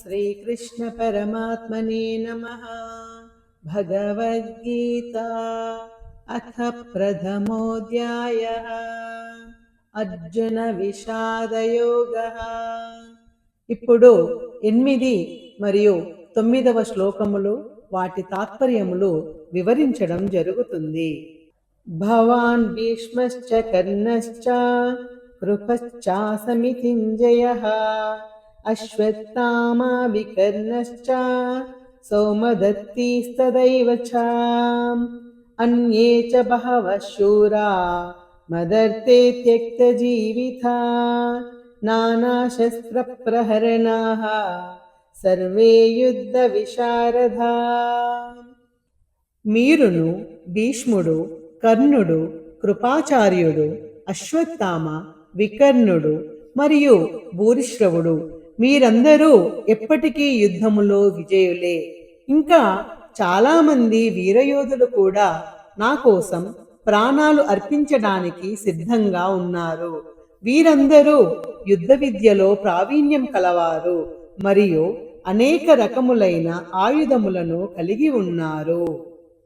श्रीकृष्णपरमात्मने नमः भगवद्गीता अथ प्रथमोऽध्यायः అర్జునవిషాదయోగः ఇప్పుడు ఎనిమిది మరియు తొమ్మిదవ శ్లోకములు వాటి తాత్పర్యములు వివరించడం జరుగుతుంది భవాన్ భీష్మశ్చ కర్ణశ్చ కృపశ్చాసమితింజయः అశ్వత్థామా వికర్ణశ్చ సౌమదత్తీస్తదైవ చ అన్యే చ బహవः శూరా మదర్తే త్యక్తజీవితా నానాశస్త్రప్రహరణాः సర్వే యుద్ధ విశారదా మీరును భీష్ముడు కర్ణుడు కృపాచార్యుడు అశ్వత్థామ వికర్ణుడు మరియు భూరిశ్రవుడు మీరందరూ ఎప్పటికీ యుద్ధములో విజయులే. ఇంకా చాలామంది వీరయోధులు కూడా నా కోసం ప్రాణాలు అర్పించడానికి సిద్ధంగా ఉన్నారు. వీరందరూ యుద్ధ విద్యలో ప్రావీణ్యం కలవారు మరియు అనేక రకములైన ఆయుధములను కలిగి ఉన్నారు.